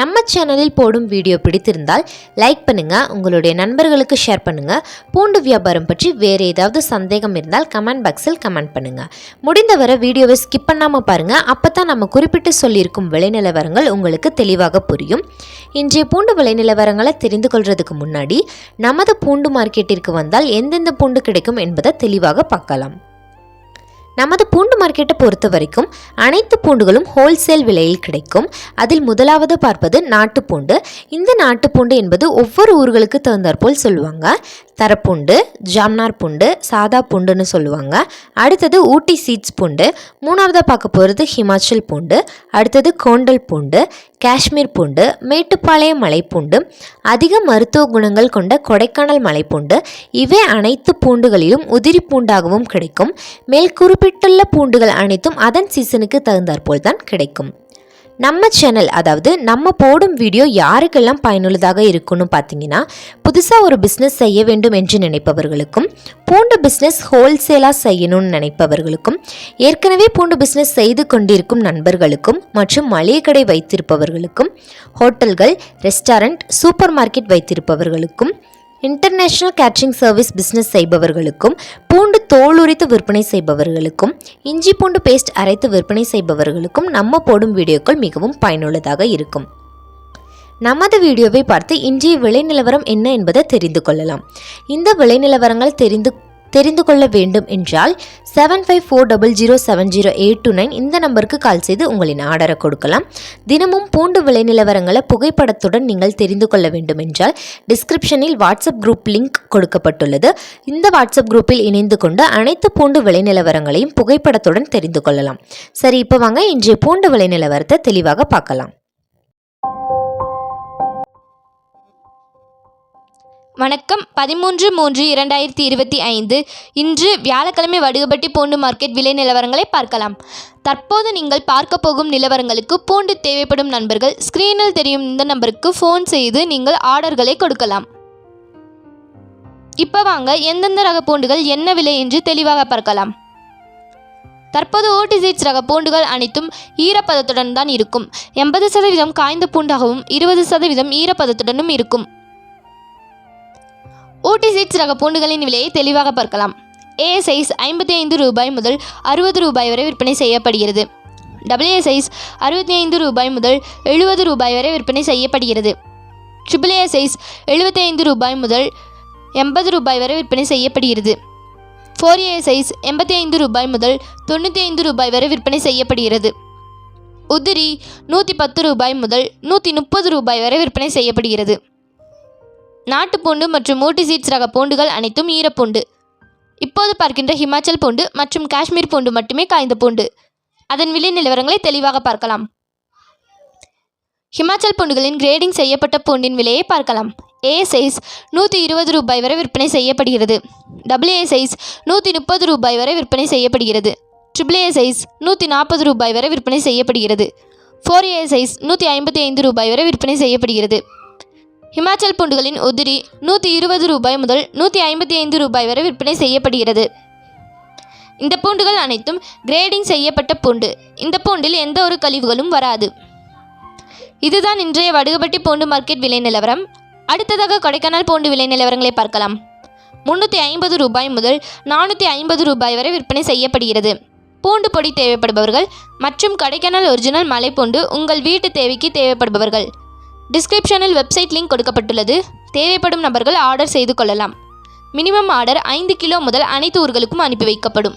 நம்ம சேனலில் போடும் வீடியோ பிடித்திருந்தால் லைக் பண்ணுங்கள் உங்களுடைய நண்பர்களுக்கு ஷேர் பண்ணுங்கள் பூண்டு வியாபாரம் பற்றி வேறு ஏதாவது சந்தேகம் இருந்தால் கமெண்ட் பாக்ஸில் கமெண்ட் பண்ணுங்கள் முடிந்தவரை வீடியோவை ஸ்கிப் பண்ணாமல் பாருங்கள் அப்போ தான் நம்ம குறிப்பிட்டு சொல்லியிருக்கும் விலை நிலவரங்கள் உங்களுக்கு தெளிவாக புரியும். இன்றைய பூண்டு விலை நிலவரங்களை தெரிந்து கொள்வதுக்கு முன்னாடி நமது பூண்டு மார்க்கெட்டிற்கு வந்தால் எந்தெந்த பூண்டு கிடைக்கும் என்பதை தெளிவாக பார்க்கலாம். நமது பூண்டு மார்க்கெட்டை பொறுத்த வரைக்கும் அனைத்து பூண்டுகளும் ஹோல்சேல் விலையில் கிடைக்கும். அதில் முதலாவது பார்ப்பது நாட்டுப்பூண்டு. இந்த நாட்டுப்பூண்டு என்பது ஒவ்வொரு ஊர்களுக்கு தகுந்தாற்போல் சொல்லுவாங்க. தரப்பூண்டு ஜாம்னார் பூண்டு சாதா பூண்டுன்னு சொல்லுவாங்க. அடுத்தது ஊட்டி சீட்ஸ் பூண்டு மூணாவதாக பார்க்க போகிறது ஹிமாச்சல் பூண்டு அடுத்தது கோண்டல் பூண்டு காஷ்மீர் பூண்டு மேட்டுப்பாளையம் மலைப்பூண்டு அதிக மருத்துவ குணங்கள் கொண்ட கொடைக்கானல் மலைப்பூண்டு இவை அனைத்து பூண்டுகளிலும் உதிரி பூண்டாகவும் கிடைக்கும். மேல் குறிப்பிட்டுள்ள பூண்டுகள் அனைத்தும் அதன் சீசனுக்கு தகுந்தாற்போல் தான் கிடைக்கும். நம்ம சேனல் அதாவது நம்ம போடும் வீடியோ யாருக்கெல்லாம் பயனுள்ளதாக இருக்கும்னு பார்த்தீங்கன்னா புதுசாக ஒரு பிஸ்னஸ் செய்ய வேண்டும் என்று நினைப்பவர்களுக்கும் பூண்டு பிஸ்னஸ் ஹோல்சேலாக செய்யணும்னு நினைப்பவர்களுக்கும் ஏற்கனவே பூண்டு பிஸ்னஸ் செய்து கொண்டிருக்கும் நண்பர்களுக்கும் மற்றும் மளிகை கடை வைத்திருப்பவர்களுக்கும் ஹோட்டல்கள் ரெஸ்டாரண்ட் சூப்பர் மார்க்கெட் வைத்திருப்பவர்களுக்கும் இன்டர்நேஷ்னல் கேட்ரிங் சர்வீஸ் பிஸ்னஸ் செய்பவர்களுக்கும் பூண்டு தோல் உரித்து விற்பனை செய்பவர்களுக்கும் இஞ்சி பூண்டு பேஸ்ட் அரைத்து விற்பனை செய்பவர்களுக்கும் நம்ம போடும் வீடியோக்கள் மிகவும் பயனுள்ளதாக இருக்கும். நமது வீடியோவை பார்த்து இன்றைய விலை நிலவரம் என்ன என்பதை தெரிந்து கொள்ளலாம். இந்த விலை நிலவரங்கள் தெரிந்து தெரிந்து கொள்ள வேண்டும் என்றால் seven five four double zero seven zero eight two nine இந்த நம்பருக்கு கால் செய்து உங்களின் ஆர்டரை கொடுக்கலாம். தினமும் பூண்டு விலை நிலவரங்களை புகைப்படத்துடன் நீங்கள் தெரிந்து கொள்ள வேண்டும் என்றால் டிஸ்கிரிப்ஷனில் வாட்ஸ்அப் குரூப் லிங்க் கொடுக்கப்பட்டுள்ளது. இந்த வாட்ஸ்அப் குரூப்பில் இணைந்து கொண்டு அனைத்து பூண்டு விலை நிலவரங்களையும் புகைப்படத்துடன் தெரிந்து கொள்ளலாம். சரி இப்போ வாங்க இன்றைய பூண்டு விலை நிலவரத்தை தெளிவாக பார்க்கலாம். வணக்கம். பதிமூன்று மூன்று இரண்டாயிரத்தி இருபத்தி ஐந்து. இன்று வியாழக்கிழமை வடுகப்பட்டி பூண்டு மார்க்கெட் விலை நிலவரங்களை பார்க்கலாம். தற்போது நீங்கள் பார்க்க போகும் நிலவரங்களுக்கு பூண்டு தேவைப்படும் நண்பர்கள் ஸ்க்ரீனில் தெரியும் இந்த நம்பருக்கு ஃபோன் செய்து நீங்கள் ஆர்டர்களை கொடுக்கலாம். இப்போ வாங்க எந்தெந்த ரக பூண்டுகள் என்ன விலை என்று தெளிவாக பார்க்கலாம். தற்போது ஓட்டி ரக பூண்டுகள் அனைத்தும் ஈரப்பதத்துடன் தான் இருக்கும். எண்பது சதவீதம் காய்ந்த பூண்டாகவும் இருபது சதவீதம் ஈரப்பதத்துடனும் இருக்கும். ஊட்டி சீட்ஸ் ரக பூண்டுகளின் விலையை தெளிவாக பார்க்கலாம். ஏ சைஸ் ஐம்பத்தி ஐந்து ரூபாய் முதல் அறுபது ரூபாய் வரை விற்பனை செய்யப்படுகிறது. டபிள்யூ சைஸ் அறுபத்தி ஐந்து ரூபாய் முதல் எழுபது ரூபாய் வரை விற்பனை செய்யப்படுகிறது. ட்ரிபிள் சைஸ் எழுபத்தி ஐந்து ரூபாய் முதல் எண்பது ரூபாய் வரை விற்பனை செய்யப்படுகிறது. ஃபோர் ஏ சைஸ் எண்பத்தி ஐந்து ரூபாய் முதல் தொண்ணூற்றி ஐந்து ரூபாய் வரை விற்பனை செய்யப்படுகிறது. உதிரி நூற்றி பத்து ரூபாய் முதல் நூற்றி முப்பது ரூபாய் வரை விற்பனை செய்யப்படுகிறது. நாட்டுப்பூண்டு மற்றும் மூட்டி சீட்ஸ் ரக பூண்டுகள் அனைத்தும் ஈரப்பூண்டு. இப்போது பார்க்கின்ற ஹிமாச்சல் பூண்டு மற்றும் காஷ்மீர் பூண்டு மட்டுமே காய்ந்த பூண்டு. அதன் விலை நிலவரங்களை தெளிவாக பார்க்கலாம். ஹிமாச்சல் பூண்டுகளின் கிரேடிங் செய்யப்பட்ட பூண்டின் விலையை பார்க்கலாம். ஏ சைஸ் நூற்றி இருபது ரூபாய் வரை விற்பனை செய்யப்படுகிறது. டபுள் ஏ சைஸ் நூற்றி முப்பது ரூபாய் வரை விற்பனை செய்யப்படுகிறது. ட்ரிபிள் ஏ சைஸ் நூற்றி நாற்பது ரூபாய் வரை விற்பனை செய்யப்படுகிறது. ஃபோர் ஏ சைஸ் நூற்றி ஐம்பத்தி ஐந்து ரூபாய் வரை விற்பனை செய்யப்படுகிறது. ஹிமாச்சல் பூண்டுகளின் உதிரி நூற்றி இருபது ரூபாய் முதல் நூற்றி ஐம்பத்தி ஐந்து ரூபாய் வரை விற்பனை செய்யப்படுகிறது. இந்த பூண்டுகள் அனைத்தும் கிரேடிங் செய்யப்பட்ட பூண்டு. இந்த பூண்டில் எந்த ஒரு கழிவுகளும் வராது. இதுதான் இன்றைய வடுகப்பட்டி பூண்டு மார்க்கெட் விலை நிலவரம். அடுத்ததாக கொடைக்கானல் பூண்டு விலை நிலவரங்களை பார்க்கலாம். முந்நூற்றி ஐம்பது ரூபாய் முதல் நானூற்றி ஐம்பது ரூபாய் வரை விற்பனை செய்யப்படுகிறது. பூண்டு பொடி தேவைப்படுபவர்கள் மற்றும் கொடைக்கானல் ஒரிஜினல் மலைப்பூண்டு உங்கள் வீட்டு தேவைக்கு தேவைப்படுபவர்கள். டிஸ்கிரிப்ஷனில் வெப்சைட் லிங்க் கொடுக்கப்பட்டுள்ளது. தேவைப்படும் நபர்கள் ஆர்டர் செய்து கொள்ளலாம். மினிமம் ஆர்டர் ஐந்து கிலோ முதல் அனைத்து ஊர்களுக்கும் அனுப்பி வைக்கப்படும்.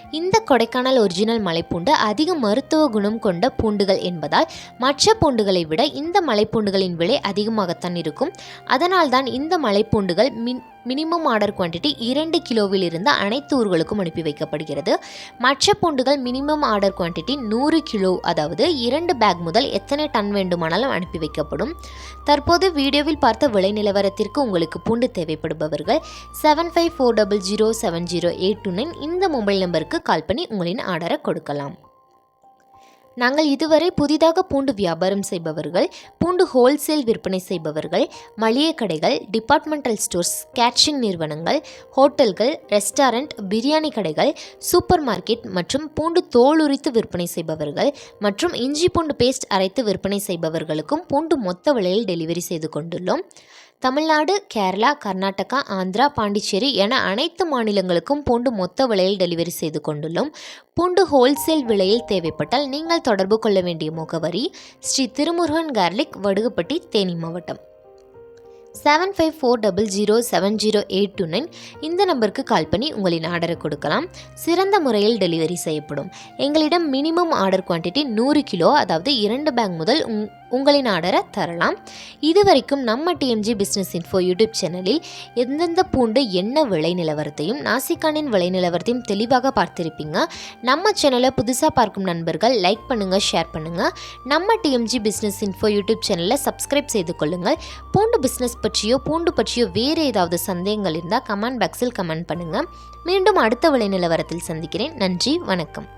இந்த கொடைக்கானல் ஒரிஜினல் மலைப்பூண்டு அதிக மருத்துவ குணம் கொண்ட பூண்டுகள் என்பதால் மற்ற பூண்டுகளை விட இந்த மலைப்பூண்டுகளின் விலை அதிகமாகத்தான் இருக்கும். அதனால்தான் இந்த மலைப்பூண்டுகள் மின் மினிமம் ஆர்டர் குவான்டிட்டி இரண்டு கிலோவில் இருந்து அனைத்து ஊர்களுக்கும் அனுப்பி வைக்கப்படுகிறது. மற்ற பூண்டுகள் மினிமம் ஆர்டர் குவான்டிட்டி நூறு கிலோ அதாவது இரண்டு பேக் முதல் எத்தனை டன் வேண்டுமானாலும் அனுப்பி வைக்கப்படும். தற்போது வீடியோவில் பார்த்த விலை நிலவரத்திற்கு உங்களுக்கு பூண்டு தேவைப்படுபவர்கள் seven five four double zero seven zero eight two nine இந்த மொபைல் நம்பருக்கு கால் பண்ணி உங்களின் ஆர்டரை கொடுக்கலாம். நாங்கள் இதுவரை புதிதாக பூண்டு வியாபாரம் செய்பவர்கள் பூண்டு ஹோல்சேல் விற்பனை செய்பவர்கள் மளிகை கடைகள் டிபார்ட்மெண்டல் ஸ்டோர்ஸ் கேட்ரிங் நிறுவனங்கள் ஹோட்டல்கள் ரெஸ்டாரண்ட் பிரியாணி கடைகள் சூப்பர் மார்க்கெட் மற்றும் பூண்டு தோல் உரித்து விற்பனை செய்பவர்கள் மற்றும் இஞ்சி பூண்டு பேஸ்ட் அரைத்து விற்பனை செய்பவர்களுக்கும் பூண்டு மொத்த விலையில் டெலிவரி செய்து கொண்டுள்ளோம். தமிழ்நாடு கேரளா கர்நாடகா ஆந்திரா பாண்டிச்சேரி என அனைத்து மாநிலங்களுக்கும் பூண்டு மொத்த விலையில் டெலிவரி செய்து கொண்டுள்ளோம். பூண்டு ஹோல்சேல் விலையில் தேவைப்பட்டால் நீங்கள் தொடர்பு கொள்ள வேண்டிய முகவரி ஸ்ரீ திருமுருகன் கார்லிக் வடுகுப்பட்டி தேனி மாவட்டம். Seven five four double zero seven zero eight two nine இந்த நம்பருக்கு கால் பண்ணி உங்களின் ஆர்டரை கொடுக்கலாம். சிறந்த முறையில் டெலிவரி செய்யப்படும். எங்களிடம் மினிமம் ஆர்டர் குவான்டிட்டி நூறு கிலோ அதாவது இரண்டு பேக் முதல் உங் உங்களின் ஆர்டரை தரலாம். இதுவரைக்கும் நம்ம டிஎம்ஜி பிஸ்னஸ் இன்ஃபோ யூடியூப் சேனலில் எந்தெந்த பூண்டு என்ன விலை நிலவரத்தையும் நாசிக்கானின் விலை நிலவரத்தையும் தெளிவாக பார்த்திருப்பீங்க. நம்ம சேனலை புதுசாக பார்க்கும் நண்பர்கள் லைக் பண்ணுங்கள் ஷேர் பண்ணுங்கள் நம்ம டிஎம்ஜி பிஸ்னஸ் இன்ஃபோ யூடியூப் சேனலை சப்ஸ்கிரைப் செய்து கொள்ளுங்கள். பூண்டு பிஸ்னஸ் பற்றியோ பூண்டு பற்றியோ வேறு ஏதாவது சந்தேகங்கள் இருந்தால் கமெண்ட் பாக்ஸில் கமெண்ட் பண்ணுங்கள் மீண்டும் அடுத்த விலை நிலவரத்தில் சந்திக்கிறேன். நன்றி வணக்கம்.